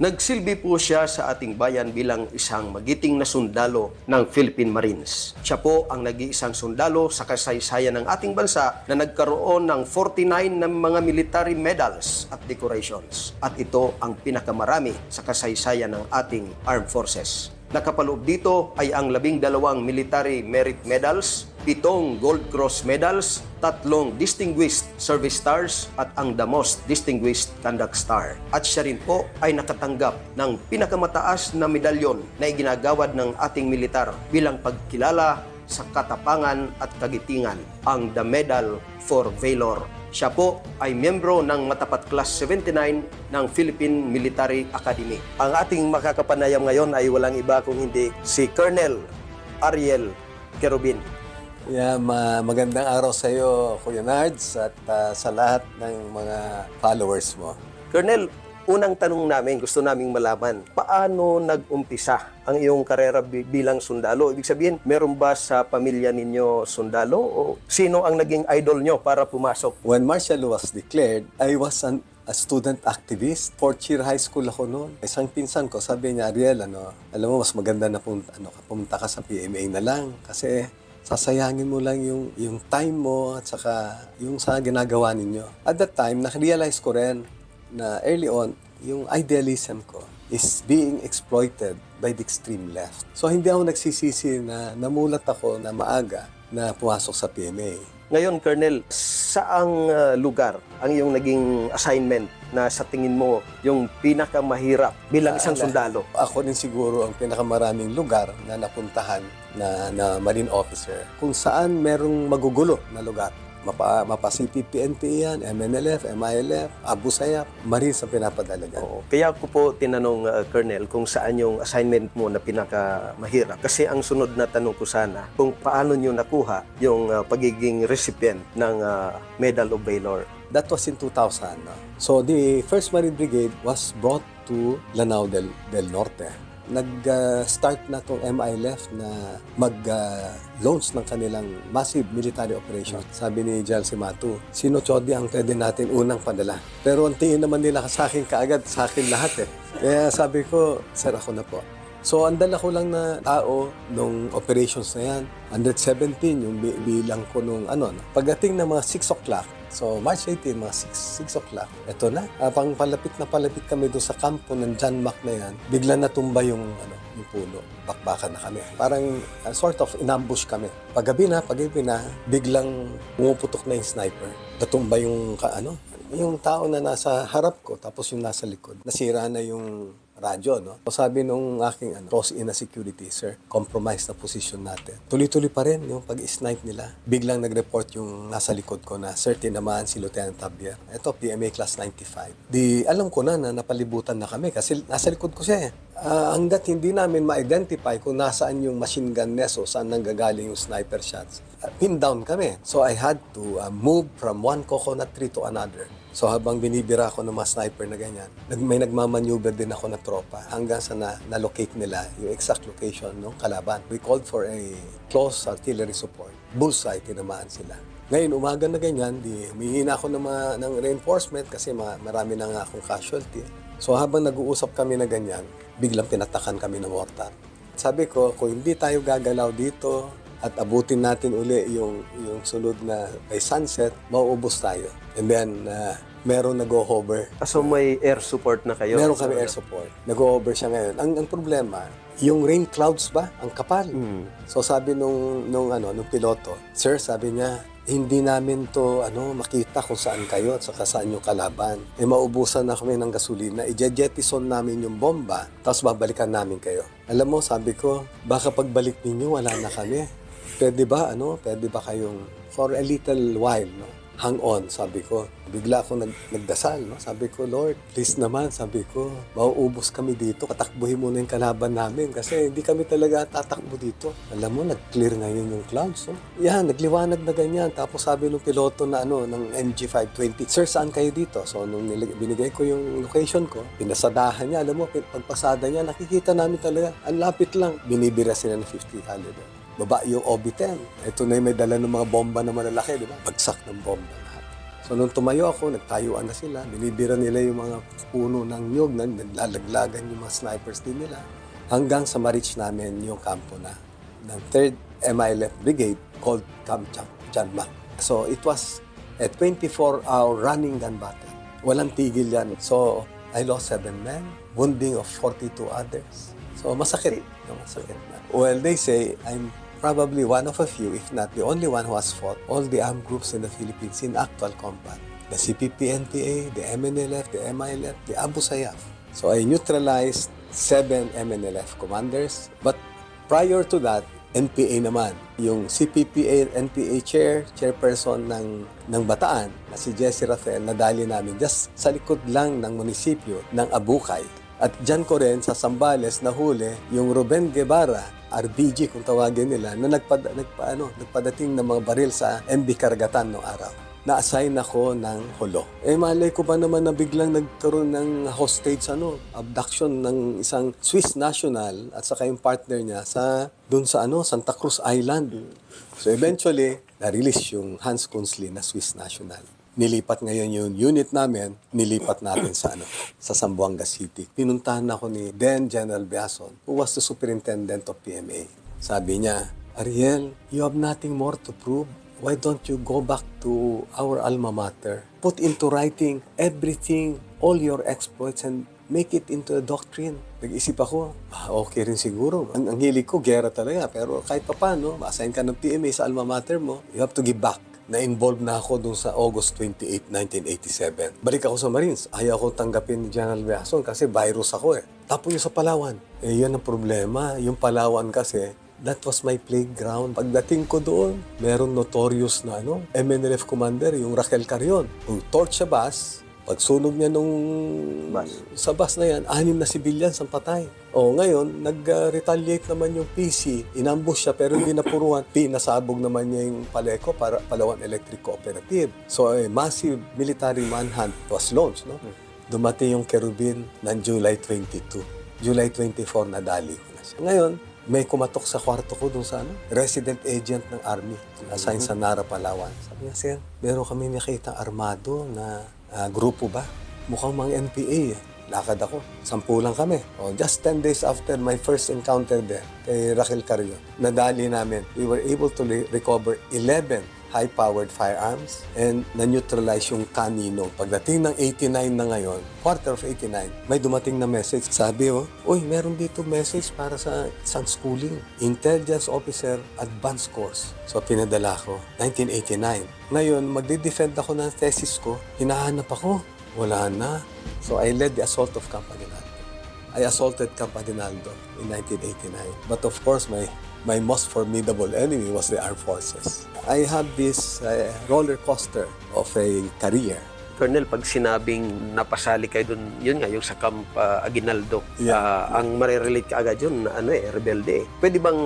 Nagsilbi po siya sa ating bayan bilang isang magiting na sundalo ng Philippine Marines. Siya po ang nag-iisang sundalo sa kasaysayan ng ating bansa na nagkaroon ng 49 ng mga military medals at decorations. At ito ang pinakamarami sa kasaysayan ng ating armed forces. Nakapaloob dito ay ang labing dalawang military merit medals, pitong Gold Cross medals, tatlong Distinguished Service Stars at ang the most Distinguished Conduct Star. At siya rin po ay nakatanggap ng pinakamataas na medalyon na iginagawad ng ating militar bilang pagkilala sa katapangan at kagitingan, ang The Medal for Valor. Siya po ay miyembro ng Matapat Class 79 ng Philippine Military Academy. Ang ating makakapanayam ngayon ay walang iba kung hindi si Colonel Ariel Kerubin. Yeah, ma- magandang araw sa iyo, Kuya Nards, at ah, sa lahat ng mga followers mo. Colonel, unang tanong namin, gusto naming malaman, paano nag-umpisa ang iyong karera bi- bilang sundalo? Ibig sabihin, meron ba sa pamilya ninyo sundalo o sino ang naging idol nyo para pumasok? When martial law was declared, I was an, a student activist. Fourth year high school ako noon. Isang pinsan ko, sabi niya, Ariel, ano, alam mo, mas maganda na pumunta, ano, pumunta ka sa PMA na lang. Kasi sasayangin mo lang yung, yung time mo at saka yung sa ginagawa ninyo. At that time, na-realize ko rin na early on, yung idealism ko is being exploited by the extreme left. So hindi ako nagsisisi na namulat ako na maaga na pumasok sa PMA. Ngayon, Colonel, saang uh, lugar ang iyong naging assignment na sa tingin mo yung pinakamahirap bilang isang Ala. sundalo? Ako din siguro ang pinakamaraming lugar na napuntahan na, na marine officer kung saan merong magugulo na lugar. Mapa, mapa CPPNP yan, MNLF, MILF, Abu Sayyaf, Marines ang pinapadalagan. Oo. Kaya ko po tinanong, uh, Colonel, kung saan yung assignment mo na pinakamahirap. Kasi ang sunod na tanong ko sana, kung paano nyo nakuha yung uh, pagiging recipient ng uh, Medal of Valor. That was in 2000. no? So the 1st Marine Brigade was brought to Lanao del, del Norte. Nag-start na itong MILF na mag-launch ng kanilang massive military operation. Sabi ni General Simatu, sino Chodi ang pwede natin unang padala? Pero ang tingin naman nila sa akin kaagad, sa akin lahat eh. Kaya sabi ko, sir ako na po. So, ang dala ko lang na tao nung operations na yan, 117 yung bi- bilang ko nung ano. no. Pagdating ng mga 6 o'clock, so March 18, mga 6, 6 o'clock, eto na. Ah, pang palapit na palapit kami doon sa kampo ng John Mac na yan, bigla natumba yung, ano, yung puno. Bakbakan na kami. Parang ah, sort of inambush kami. Paggabi na, paggabi na, biglang pumuputok na yung sniper. Natumba yung, ka, ano, yung tao na nasa harap ko, tapos yung nasa likod. Nasira na yung radyo, no? So sabi nung aking ano, close in na security, sir, compromise na position natin. Tuloy-tuloy pa rin yung pag-snipe nila. Biglang nag-report yung nasa likod ko na, sir, tinamaan si Lieutenant Tabier. Ito, PMA Class 95. Di, alam ko na na napalibutan na kami kasi nasa likod ko siya eh. Ah, hanggat hindi namin ma-identify kung nasaan yung machine gun nest saan nanggagaling yung sniper shots, ah, pin down kami. So I had to ah, move from one coconut tree to another. So habang binibira ako ng mga sniper na ganyan, may nagmamaneuver din ako na tropa hanggang sa na, na-locate nila yung exact location ng kalaban. We called for a close artillery support. Bullseye, tinamaan sila. Ngayon, umaga na ganyan, di humihina ako ng, mga, ng reinforcement kasi ma, marami na nga akong casualty. So habang nag-uusap kami na ganyan, biglang pinatakan kami ng mortar. Sabi ko, kung hindi tayo gagalaw dito at abutin natin uli yung, yung sunod na by sunset, mauubos tayo. And then, uh, meron nag-hover. Ah, So may air support na kayo? Meron kami air support. Nag-hover siya ngayon. Ang, ang problema, yung rain clouds ba, ang kapal. So sabi nung, nung, ano, nung piloto, Sir, sabi niya, hindi namin to ano makita kung saan kayo at saka saan yung kalaban. Eh maubusan na kami ng gasolina, i-jettison namin yung bomba, tapos babalikan namin kayo. Alam mo, sabi ko, baka pagbalik ninyo, wala na kami. Pwede ba, ano, pwede ba kayong, for a little while, no? Hang on, sabi ko. Bigla ako nag, nagdasal, no? Sabi ko, Lord, please naman, sabi ko, mauubos kami dito, katakbuhin mo na yung kalaban namin kasi hindi kami talaga tatakbo dito. Alam mo, nag-clear ngayon yung clouds, no? Yan, nagliwanag na ganyan. Tapos sabi nung piloto na ano, ng MG520, Sir, saan kayo dito? So, nung binigay ko yung location ko, pinasadahan niya, alam mo, pagpasada niya, nakikita namin talaga, ang lapit lang. Binibira sila ng 50 caliber baba yung OB-10. Ito na yung may dala ng mga bomba na malalaki, di ba? Bagsak ng bomba lahat. So nung tumayo ako, nagtayuan na sila. Binibira nila yung mga puno ng nyog na naglalaglagan yung mga snipers din nila. Hanggang sa ma-reach namin yung kampo na ng 3rd MILF Brigade called Camp Chan- Chanma. So it was a 24-hour running gun battle. Walang tigil yan. So I lost seven men, wounding of 42 others. So masakit. Masakit na. Well, they say I'm probably one of a few, if not the only one who has fought all the armed groups in the Philippines in actual combat. The CPP-NPA, the MNLF, the MILF, the Abu Sayyaf. So I neutralized seven MNLF commanders. But prior to that, NPA naman. Yung CPPA, NPA chair, chairperson ng, ng Bataan, na si Jesse Rafael, nadali namin just sa likod lang ng munisipyo ng Abukay. At dyan ko rin sa Sambales nahuli yung Ruben Guevara, RBG kung tawagin nila, na nagpad, nagpa, ano, nagpadating ng mga baril sa MB Karagatan noong araw. Na-assign ako ng hulo. Eh malay ko pa naman na biglang nagkaroon ng hostage ano, abduction ng isang Swiss national at saka yung partner niya sa doon sa ano, Santa Cruz Island. So eventually, na-release yung Hans Kunzli na Swiss national. Nilipat ngayon yung unit namin, nilipat natin sa ano, sa Zamboanga City. Pinuntahan ako ni then General Biason, who was the superintendent of PMA. Sabi niya, Ariel, you have nothing more to prove. Why don't you go back to our alma mater? Put into writing everything, all your exploits, and make it into a doctrine. Nag-isip ako, ah, okay rin siguro. Ang, ang hilig ko, gera talaga. Pero kahit pa paano, ma-assign ka ng PMA sa alma mater mo, you have to give back na-involve na ako dun sa August 28, 1987. Balik ako sa Marines. Ayaw ko tanggapin ni General Biason kasi virus ako eh. Tapo niyo sa Palawan. Eh, yan ang problema. Yung Palawan kasi, that was my playground. Pagdating ko doon, meron notorious na ano, MNLF commander, yung Raquel Carion. Yung torch sa bus, pagsunog niya nung Bus. sa bus na yan, anim na civilians ang patay. O ngayon, nag-retaliate naman yung PC. Inambush siya pero hindi napuruan. Pinasabog naman niya yung Paleco para Palawan Electric Cooperative. So a massive military manhunt was launched. No? Dumating yung Kerubin ng July 22. July 24, nadali ko na siya. Ngayon, may kumatok sa kwarto ko dun sa ano, resident agent ng army, assigned sa Nara, Palawan. Sabi niya, sir, meron kami nakita armado na ah, grupo ba? Mukhang mga NPA eh. Lakad ako. Sampu lang kami. Oh, just 10 days after my first encounter there kay Raquel Carrion, nadali namin. We were able to re- recover 11 high-powered firearms and na-neutralize yung kanino. Pagdating ng 89 na ngayon, quarter of 89, may dumating na message. Sabi, oh, Uy, meron dito message para sa isang schooling. Intelligence Officer Advanced Course. So, pinadala ko. 1989. Ngayon, magde-defend ako ng thesis ko. Hinahanap ako. Wala na. So, I led the assault of Camp Aguinaldo. I assaulted Camp Aguinaldo in 1989. But of course, my my most formidable enemy was the armed forces. I have this uh, roller coaster of a career. Colonel, pag sinabing napasali kayo dun, yun nga, yung sa Camp ah, Aguinaldo, Yeah. ah, ang marirelate ka agad yun, na ano eh, rebelde eh. Pwede bang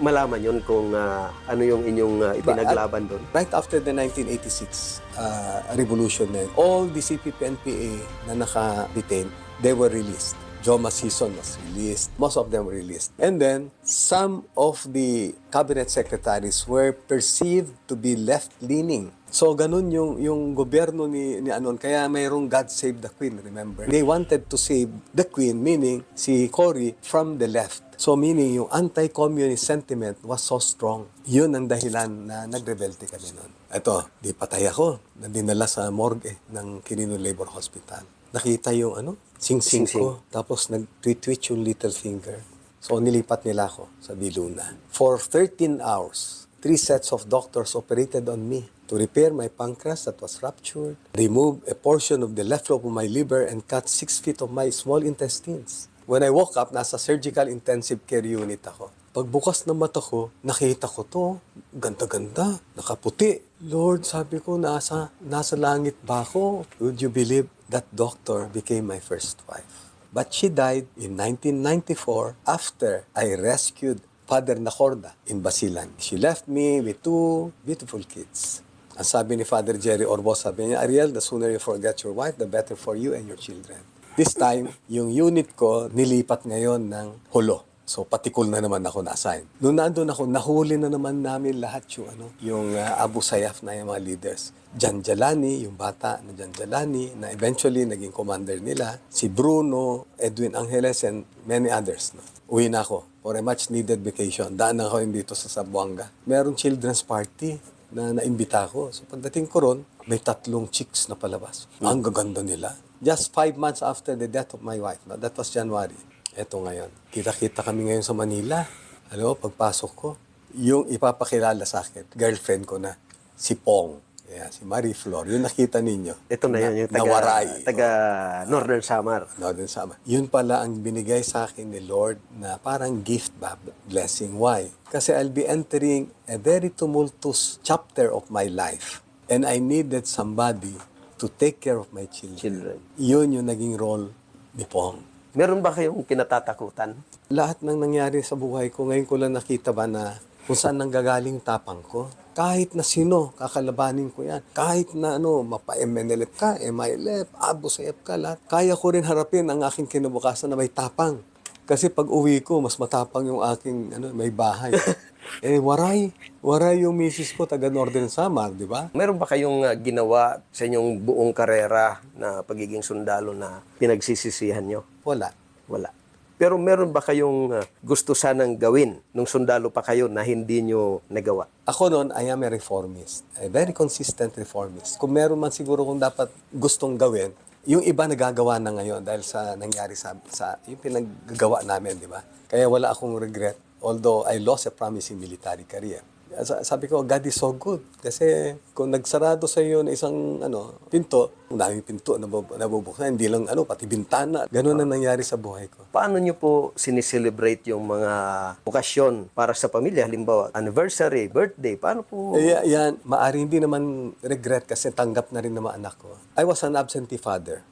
malaman yun kung ah, ano yung inyong ah, ipinaglaban doon? Right after the 1986 uh, revolution, eh, all the CPP-NPA na naka-detain, they were released. Joma Season was released. Most of them released. And then, some of the cabinet secretaries were perceived to be left-leaning. So, ganun yung, yung gobyerno ni, ni Anon. Kaya mayroong God Save the Queen, remember? They wanted to save the Queen, meaning si Cory, from the left. So meaning yung anti-communist sentiment was so strong. Yun ang dahilan na nagrebelte kami noon. Ito, di patay ako. Na dinala sa morgue eh, ng Quirino Labor Hospital. Nakita yung ano, sing-sing ko. Tapos nag-twitch yung little finger. So nilipat nila ako sa Biluna. For 13 hours, three sets of doctors operated on me to repair my pancreas that was ruptured, remove a portion of the left lobe of my liver, and cut six feet of my small intestines. When I woke up, nasa surgical intensive care unit ako. Pagbukas ng mata ko, nakita ko to. Ganda-ganda. Nakaputi. Lord, sabi ko, nasa, nasa langit ba ako? Would you believe that doctor became my first wife? But she died in 1994 after I rescued Father Nacorda in Basilan. She left me with two beautiful kids. Ang sabi ni Father Jerry Orbo, sabi niya, Ariel, the sooner you forget your wife, the better for you and your children. This time, yung unit ko nilipat ngayon ng Holo. So patikol na naman ako na-assign. Noon nandun ako, nahuli na naman namin lahat yung, ano, yung ah, Abu Sayyaf na yung mga leaders. Jan Jalani, yung bata na Jan Jalani, na eventually naging commander nila. Si Bruno, Edwin Angeles, and many others. No? Uwi na ako for a much needed vacation. Daan ako dito sa Sabuanga. Meron children's party na naimbita ko. So pagdating ko ron, may tatlong chicks na palabas. Ang gaganda nila. Just five months after the death of my wife. No? That was January. Eto ngayon. Kita-kita kami ngayon sa Manila. Ano, pagpasok ko, yung ipapakilala sa akin, girlfriend ko na, si Pong. Yeah, si Marie Flor. Yung nakita ninyo. Ito na yun, yung taga, Nawaray. taga Northern Samar. No, dun sama. Yun pala ang binigay sa akin ni Lord na parang gift ba, blessing. Why? Kasi I'll be entering a very tumultuous chapter of my life. And I needed somebody to take care of my children. Children. Yun yung naging role ni Pong. Meron ba kayong kinatatakutan? Lahat ng nangyari sa buhay ko, ngayon ko lang nakita ba na kung saan nanggagaling tapang ko. Kahit na sino, kakalabanin ko yan. Kahit na ano, mapa-MNLF ka, MILF, Abu Sayyaf ka, lahat. Kaya ko rin harapin ang aking kinabukasan na may tapang. Kasi pag uwi ko, mas matapang yung aking ano, may bahay. eh, waray. Waray yung misis ko, taga Northern Samar, di ba? Meron ba kayong ah, ginawa sa inyong buong karera na pagiging sundalo na pinagsisisihan nyo? Wala. Wala. Pero meron ba kayong ah, gusto sanang gawin nung sundalo pa kayo na hindi nyo nagawa? Ako noon, I am a reformist. A very consistent reformist. Kung meron man siguro kung dapat gustong gawin, yung iba nagagawa na ngayon dahil sa nangyari sa, sa yung pinaggagawa namin, di ba? Kaya wala akong regret. Although I lost a promising military career. Sa- Sabi ko, God is so good. Kasi kung nagsarado sa iyo na isang ano, pinto, ang daming pinto na nabub- nabubuksan, hindi lang ano, pati bintana. Ganun ang nangyari sa buhay ko. Paano nyo po sineselebrate yung mga okasyon para sa pamilya? Halimbawa, anniversary, birthday, paano po? Eh, yan, maari hindi naman regret kasi tanggap na rin naman anak ko. I was an absentee father.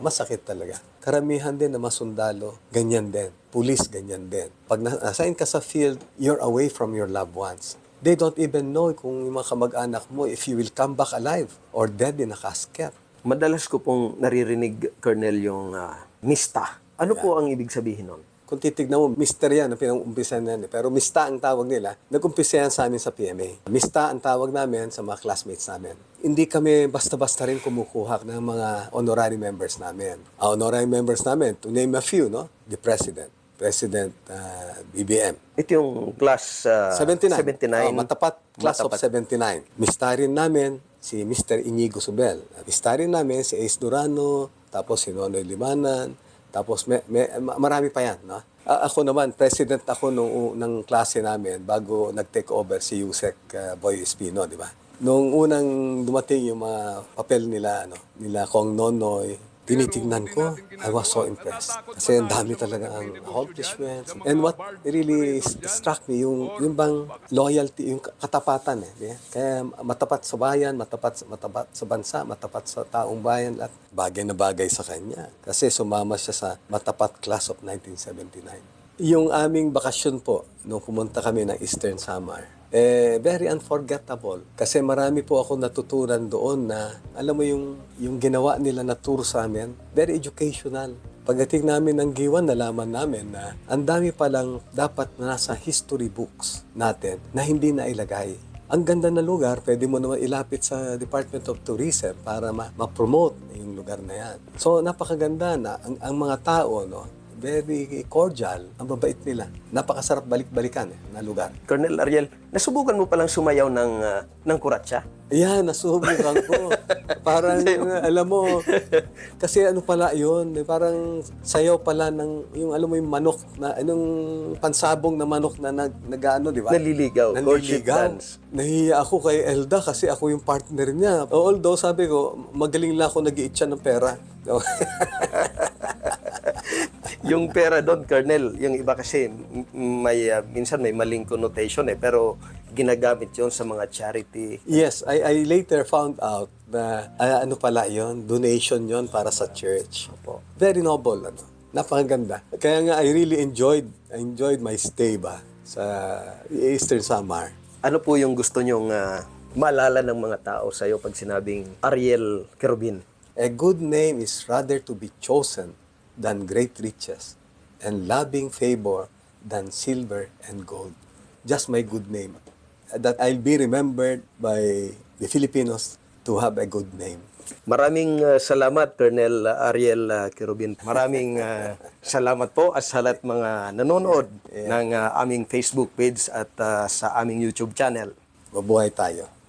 Masakit talaga. Karamihan din na masundalo, ganyan din. Police, ganyan din. Pag na- na-assign ka sa field, you're away from your loved ones. They don't even know kung yung mga kamag-anak mo if you will come back alive or dead in a casket. Madalas ko pong naririnig, Colonel, yung ah, mista. Ano po ang ibig sabihin nun? Kung titignan mo, mister yan, ang pinag-umpisa na yan. eh. Pero mista ang tawag nila. Nag-umpisa yan sa amin sa PMA. Mista ang tawag namin sa mga classmates namin. Hindi kami basta-basta rin kumukuha ng mga honorary members namin. Ang honorary members namin, to name a few, no? The President, President uh, BBM. Ito yung class ah, 79. 79. Oh, matapat. Class Matapat. of 79. Mistarin namin si Mr. Inigo Subel. Mistarin namin si Ace Durano, tapos si Nonoy Limanan, tapos may, may- ma- marami pa yan. No? A- ako naman, president ako nung, ng klase namin bago nag-take over si Yusek uh, Boy Espino, di ba? Nung unang dumating yung mga papel nila, ano, nila Kong Nonoy, tinitignan ko, I was so impressed. Kasi ang dami talaga ang accomplishments. And what really struck me, yung, yung bang loyalty, yung katapatan eh. Kaya matapat sa bayan, matapat, matapat sa bansa, matapat sa taong bayan, at bagay na bagay sa kanya. Kasi sumama siya sa matapat class of 1979. Yung aming bakasyon po, nung pumunta kami ng Eastern Samar, eh, very unforgettable. Kasi marami po ako natutunan doon na, alam mo yung, yung ginawa nila na tour sa amin, very educational. Pagdating namin ng Giwan, nalaman namin na ang dami palang dapat na nasa history books natin na hindi na ilagay. Ang ganda na lugar, pwede mo naman ilapit sa Department of Tourism para ma- ma-promote yung lugar na yan. So, napakaganda na ang, ang mga tao, no, very cordial, ang babait nila. Napakasarap balik-balikan eh, na lugar. Colonel Ariel, nasubukan mo palang sumayaw ng, ah, ng kuratsa? Yan, nasubukan ko. parang, alam mo, kasi ano pala yun, eh, parang sayaw pala ng, yung alam mo yung manok na, anong pansabong na manok na nag, nag-ano, di ba? Naliligaw, courtship Nanliligaw. dance. Nahiya ako kay Elda kasi ako yung partner niya. Although sabi ko, magaling lang ako nag ng pera. yung pera doon, Colonel, yung iba kasi may ah, minsan may maling connotation eh, pero ginagamit 'yon sa mga charity. Yes, I, I later found out na ah, ano pala yon donation yon para sa church. Opo. Very noble, ano. Napakaganda. Kaya nga, I really enjoyed, I enjoyed my stay ba sa Eastern Samar. Ano po yung gusto nyong ah, maalala ng mga tao sa iyo pag sinabing Ariel Kerubin? A good name is rather to be chosen than great riches, and loving favor than silver and gold. Just my good name. That I'll be remembered by the Filipinos to have a good name. Maraming uh, salamat, Colonel Ariel uh, Kirubin. Maraming uh, salamat po at sa lahat mga nanonood ng uh, aming Facebook page at uh, sa aming YouTube channel. Mabuhay tayo.